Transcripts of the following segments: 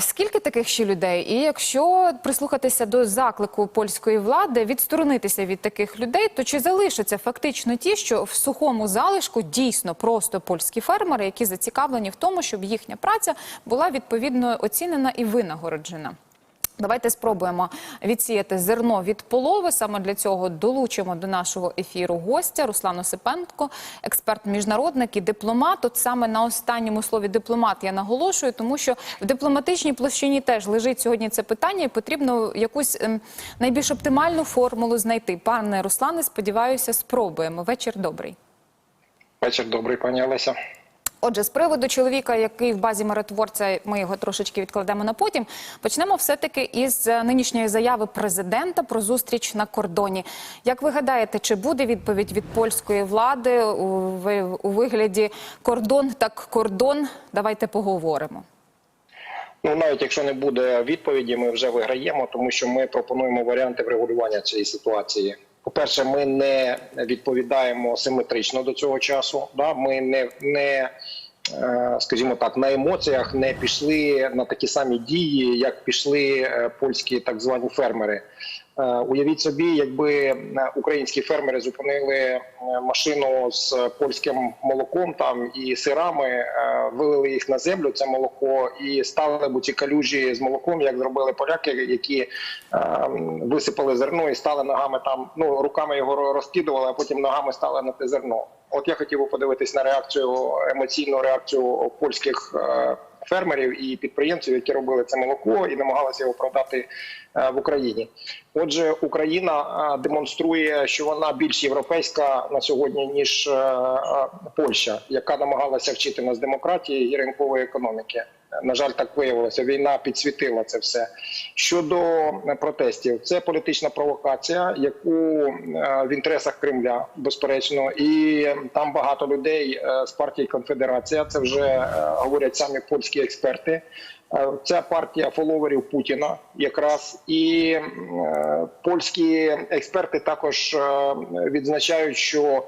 Скільки таких ще людей? І якщо прислухатися до заклику польської влади відсторонитися від таких людей, то чи залишаться фактично ті, що в сухому залишку дійсно просто польські фермери, які зацікавлені в тому, щоб їхня праця була відповідно оцінена і винагороджена? Давайте спробуємо відсіяти зерно від полови. Саме для цього долучимо до нашого ефіру гостя Руслан Осипенко, експерт, міжнародник і дипломат. От саме на останньому слові дипломат я наголошую, тому що в дипломатичній площині теж лежить сьогодні це питання, і потрібно якусь ем, найбільш оптимальну формулу знайти. Пане Руслане, сподіваюся, спробуємо. Вечір добрий. Вечір добрий, пані Олеся. Отже, з приводу чоловіка, який в базі миротворця, ми його трошечки відкладемо на потім. Почнемо все-таки із е, нинішньої заяви президента про зустріч на кордоні. Як ви гадаєте, чи буде відповідь від польської влади у вигляді кордон так кордон? Давайте поговоримо. Ну навіть якщо не буде відповіді, ми вже виграємо, тому що ми пропонуємо варіанти врегулювання цієї ситуації. По-перше, ми не відповідаємо симетрично до цього часу. Да? Ми не, не скажімо так, на емоціях не пішли на такі самі дії, як пішли е, польські так звані фермери. Е, Уявіть собі, якби е, українські фермери зупинили е, машину з польським молоком там і сирами, е, вилили їх на землю, це молоко, і стали б ці калюжі з молоком, як зробили поляки, які е, висипали зерно і стали ногами там. Ну руками його розкидували, а потім ногами стали на те зерно. От я хотів би подивитись на реакцію емоційну реакцію польських. е, Фермерів і підприємців, які робили це молоко і намагалися його продати е, в Україні. Отже, Україна е, демонструє, що вона більш європейська на сьогодні ніж Польща, яка намагалася вчити нас демократії і ринкової економіки. На жаль, так виявилося. Війна підсвітила це все. Щодо е, протестів, це політична провокація, яку е, в інтересах Кремля безперечно, і там багато людей е, з партії Конфедерація. Це вже говорять самі польські експерти. Ця партія фоловерів Путіна, якраз і польські експерти також відзначають, що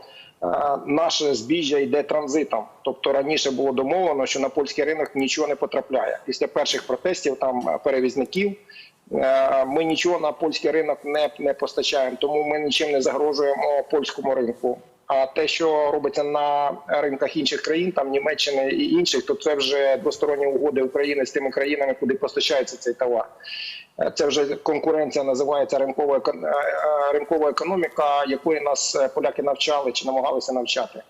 наше збіжжя йде транзитом. Тобто раніше було домовлено, що на польський ринок нічого не потрапляє. Після перших протестів там е, перевізників. е, Ми нічого на польський ринок не, не постачаємо, тому ми нічим не загрожуємо польському ринку. А те, що робиться на ринках інших країн, там Німеччини і інших, то це вже двосторонні угоди України з тими країнами, куди постачається цей товар. Е, Це вже конкуренція називається ринкова е, е, ринкова економіка, якої нас поляки навчали чи намагалися навчати.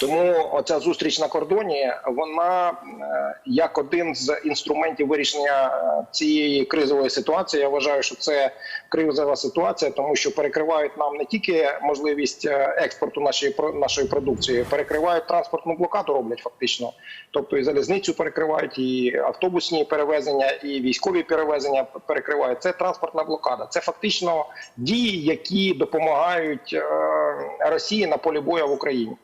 Тому оця зустріч на кордоні, вона е, як один з інструментів вирішення е, цієї кризової ситуації. Я вважаю, що це кризова ситуація, тому що перекривають нам не тільки можливість е, експорту нашої нашої продукції, перекривають транспортну блокаду, роблять фактично. Тобто і залізницю перекривають, і автобусні перевезення, і військові перевезення перекривають. Це транспортна блокада. Це фактично дії, які допомагають Росії на полі бою в Україні.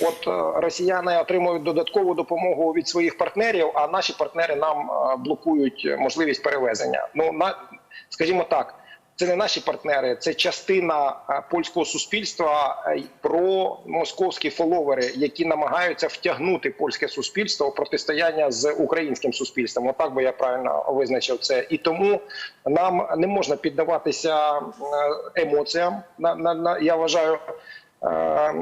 От е, росіяни отримують додаткову допомогу від своїх партнерів, а наші партнери нам е, блокують можливість перевезення. Ну на скажімо так, це не наші партнери, це частина е, польського суспільства про московські фоловери, які намагаються втягнути польське суспільство в протистояння з українським суспільством. Отак би я правильно визначив це. І тому нам не можна піддаватися емоціям. На, на, на я вважаю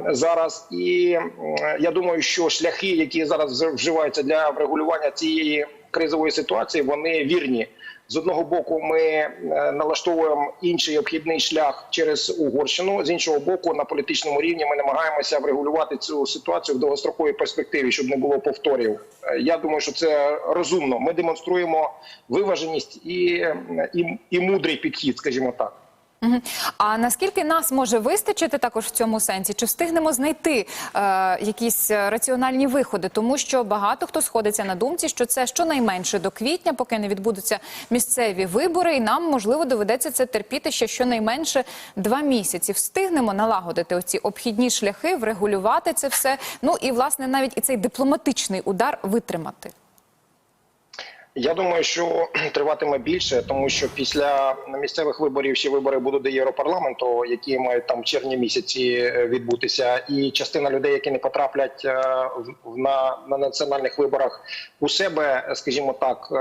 зараз. І е, я думаю, що шляхи, які зараз вживаються для врегулювання цієї кризової ситуації, вони вірні. З одного боку, ми е, налаштовуємо інший обхідний шлях через Угорщину. З іншого боку, на політичному рівні ми намагаємося врегулювати цю ситуацію в довгостроковій перспективі, щоб не було повторів. Е, Я думаю, що це розумно. Ми демонструємо виваженість і, і, і мудрий підхід, скажімо так. А наскільки нас може вистачити також в цьому сенсі? Чи встигнемо знайти е, якісь е, раціональні виходи? Тому що багато хто сходиться на думці, що це щонайменше до квітня, поки не відбудуться місцеві вибори, і нам можливо доведеться це терпіти ще щонайменше два місяці. Встигнемо налагодити оці обхідні шляхи, врегулювати це все. Ну і власне навіть і цей дипломатичний удар витримати. Я думаю, що триватиме більше, тому що після місцевих виборів ще вибори будуть до Європарламенту, які мають там в червні місяці е, відбутися, і частина людей, які не потраплять е, на, на національних виборах у себе, скажімо так, е,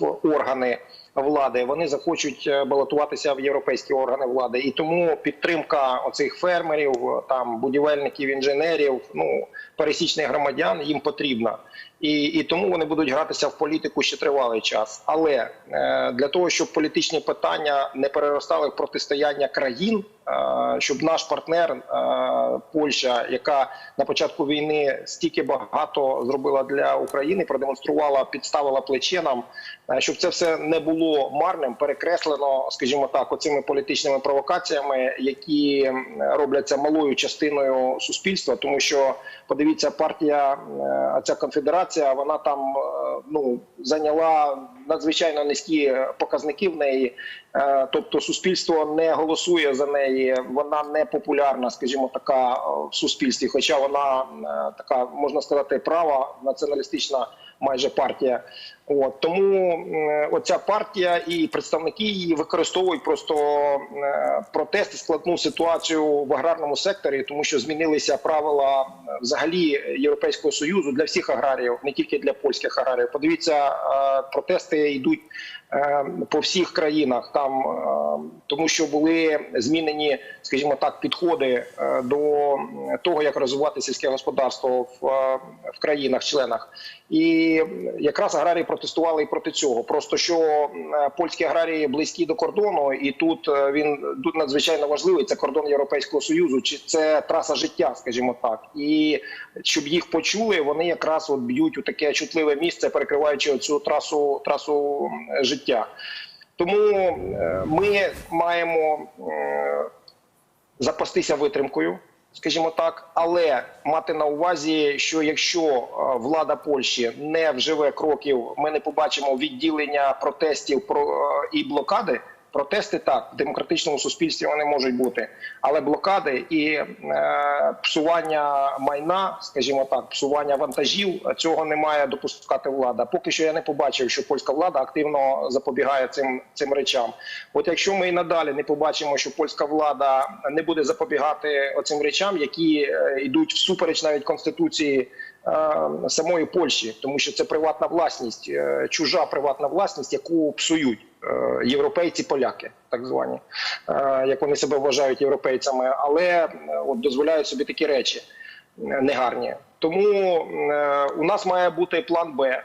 в органи. Влади вони захочуть балотуватися в європейські органи влади, і тому підтримка оцих фермерів, там будівельників, інженерів, ну пересічних громадян їм потрібна. І, і тому вони будуть гратися в політику ще тривалий час. Але е, для того, щоб політичні питання не переростали в протистояння країн, щоб наш партнер е, Польща, яка на початку війни стільки багато зробила для України, продемонструвала, підставила плече нам, е, щоб це все не було марним, перекреслено, скажімо так, оцими політичними провокаціями, які робляться малою частиною суспільства, тому що подивіться, партія е, ця конфедерація, вона там е, ну зайняла надзвичайно низькі показники в неї. Е, Тобто суспільство не голосує за неї, вона не популярна, скажімо, така е, в суспільстві. Хоча вона е, така можна сказати права націоналістична майже партія. От тому е, оця партія і представники її використовують просто е, протести, складну ситуацію в аграрному секторі, тому що змінилися правила е, взагалі Європейського союзу для всіх аграріїв, не тільки для польських аграріїв. Подивіться, протести йдуть по всіх країнах там, тому що були змінені, скажімо так, підходи до того, як розвивати сільське господарство в, в країнах-членах. І якраз аграрії протестували і проти цього. Просто що е, польські аграрії близькі до кордону, і тут е, він тут надзвичайно важливий. Це кордон Європейського союзу, чи це траса життя, скажімо так. І щоб їх почули, вони якраз от б'ють у таке чутливе місце, перекриваючи цю трасу трасу життя. Тому е, ми маємо запастися витримкою, скажімо так, але мати на увазі, що якщо е, влада Польщі не вживе кроків, ми не побачимо відділення протестів е, і блокади. Протести так в демократичному суспільстві вони можуть бути, але блокади і е, псування майна, скажімо так, псування вантажів цього не має допускати влада. Поки що я не побачив, що польська влада активно запобігає цим цим речам. От якщо ми і надалі не побачимо, що польська влада не буде запобігати оцим речам, які е, йдуть всупереч навіть конституції е, самої Польщі, тому що це приватна власність, е, чужа приватна власність, яку псують е, європейці, поляки, так звані, е, як вони себе вважають європейцями, але е, от дозволяють собі такі речі негарні. Тому у нас має бути план Б.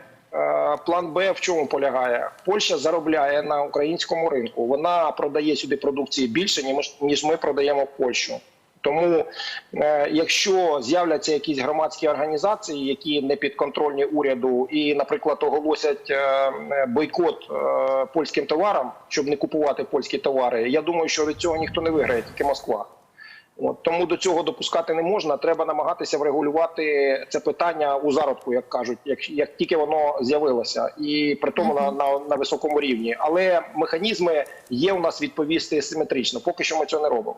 План Б в чому полягає? Польща заробляє на українському ринку. Вона продає сюди продукції більше, ніж ми продаємо в Польщу. Тому, е, якщо з'являться якісь громадські організації, які не підконтрольні уряду, і, наприклад, оголосять е, бойкот е, польським товарам, щоб не купувати польські товари, я думаю, що від цього ніхто не виграє, тільки Москва. От, тому до цього допускати не можна. Треба намагатися врегулювати це питання у зародку, як кажуть, як, як тільки воно з'явилося, і при тому на, на, на високому рівні. Але механізми є у нас відповісти симетрично. Поки що ми цього не робимо.